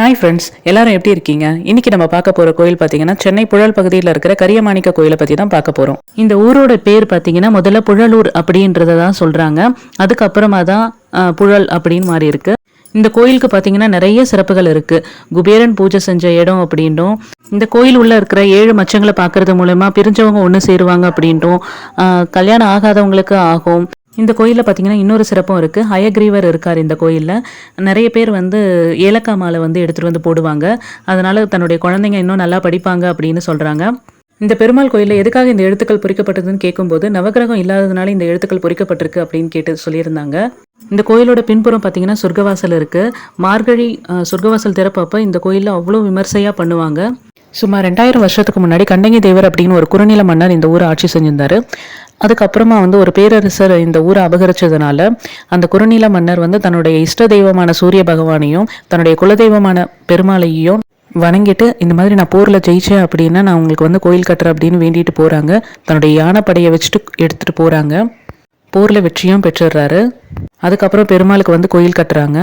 Hi friends எல்லாரும் எப்படி இருக்கீங்க? இன்னைக்கு நம்ம பார்க்க போற கோயில் பார்த்தீங்கன்னா சென்னை புழல் பகுதியில் இருக்கிற கரியமாணிக்க கோயிலை பத்தி தான் பார்க்க போறோம். இந்த ஊரோட பேர் பார்த்தீங்கன்னா முதல்ல புழலூர் அப்படின்றத தான் சொல்றாங்க. அதுக்கப்புறமா தான் புழல் அப்படின்னு மாறி இருக்கு. இந்த கோயிலுக்கு பார்த்தீங்கன்னா நிறைய சிறப்புகள் இருக்கு. குபேரன் பூஜை செஞ்ச இடம் அப்படின்ட்டும் இந்த கோயில் உள்ள இருக்கிற ஏழு மச்சங்களை பார்க்கறது மூலமா பிரிஞ்சவங்க ஒன்று சேருவாங்க அப்படின்ட்டும் கல்யாணம் ஆகாதவங்களுக்கு ஆகும். இந்த கோயிலில் பார்த்தீங்கன்னா இன்னொரு சிறப்பும் இருக்குது ஹயக்ரீவர் இருக்கார் இந்த கோயிலில். நிறைய பேர் வந்து ஏலக்காய் மாலை வந்து எடுத்துகிட்டு வந்து போடுவாங்க. அதனால் தன்னுடைய குழந்தைங்க இன்னும் நல்லா படிப்பாங்க அப்படின்னு சொல்கிறாங்க இந்த பெருமாள் கோயிலில் எதுக்காக இந்த எழுத்துக்கள் பொறிக்கப்பட்டதுன்னு கேட்கும்போது நவகிரகம் இல்லாததுனால இந்த எழுத்துக்கள் பொறிக்கப்பட்டிருக்கு அப்படின்னு கேட்டு சொல்லியிருந்தாங்க. இந்த கோயிலோட பின்புறம் பார்த்தீங்கன்னா சொர்க்கவாசல் இருக்குது மார்கழி சொர்க்கவாசல் திறப்பப்போ இந்த கோயிலில் அவ்வளோ விமர்சையாக பண்ணுவாங்க. சுமார் ரெண்டாயிரம் வருஷத்துக்கு முன்னாடி கண்டங்கி தேவர் அப்படின்னு ஒரு குறுநில மன்னர் இந்த ஊரை ஆட்சி செஞ்சிருந்தார். அதுக்கப்புறமா வந்து ஒரு பேரரசர் இந்த ஊரை அபகரிச்சதுனால அந்த குறுநில மன்னர் வந்து தன்னுடைய இஷ்ட தெய்வமான சூரிய பகவானையும் தன்னுடைய குலதெய்வமான பெருமாளையும் வணங்கிட்டு இந்த மாதிரி நான் போரில் ஜெயிச்சேன் அப்படின்னா நான் உங்களுக்கு வந்து கோயில் கட்டுறேன் அப்படின்னு வேண்டிட்டு போகிறாங்க தன்னுடைய யானைப்படையை வச்சுட்டு எடுத்துகிட்டு போகிறாங்க போரில் வெற்றியும் பெற்றுடுறாரு அதுக்கப்புறம் பெருமாளுக்கு வந்து கோயில் கட்டுறாங்க.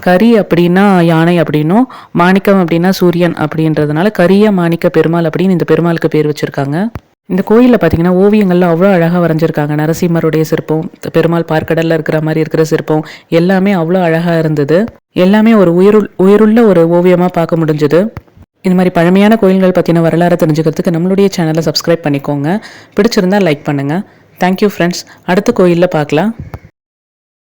கரி அப்படின்னா யானை அப்படின்னும் மாணிக்கம் அப்படின்னா சூரியன் அப்படின்றதுனால கரிய மாணிக்க பெருமாள் அப்படின்னு இந்த பெருமாளுக்கு பேர் வச்சுருக்காங்க. இந்த கோயிலில் பார்த்தீங்கன்னா ஓவியங்கள்லாம் அவ்வளோ அழகாக வரைஞ்சிருக்காங்க. நரசிம்மருடைய சிற்பம் பெருமாள் பார்க்கடலில் இருக்கிற மாதிரி இருக்கிற சிற்பம் எல்லாமே அவ்வளோ அழகாக இருந்தது. எல்லாமே ஒரு உயிருள் உயிருள்ள ஒரு ஓவியமாக பார்க்க முடிஞ்சது. இந்த மாதிரி பழமையான கோயில்கள் பற்றின வரலாறு தெரிஞ்சுக்கிறதுக்கு நம்மளுடைய சேனலை சப்ஸ்கிரைப் பண்ணிக்கோங்க. பிடிச்சிருந்தா லைக் பண்ணுங்கள் தேங்க்யூ ஃப்ரெண்ட்ஸ் அடுத்த கோயிலில் பார்க்கலாம்.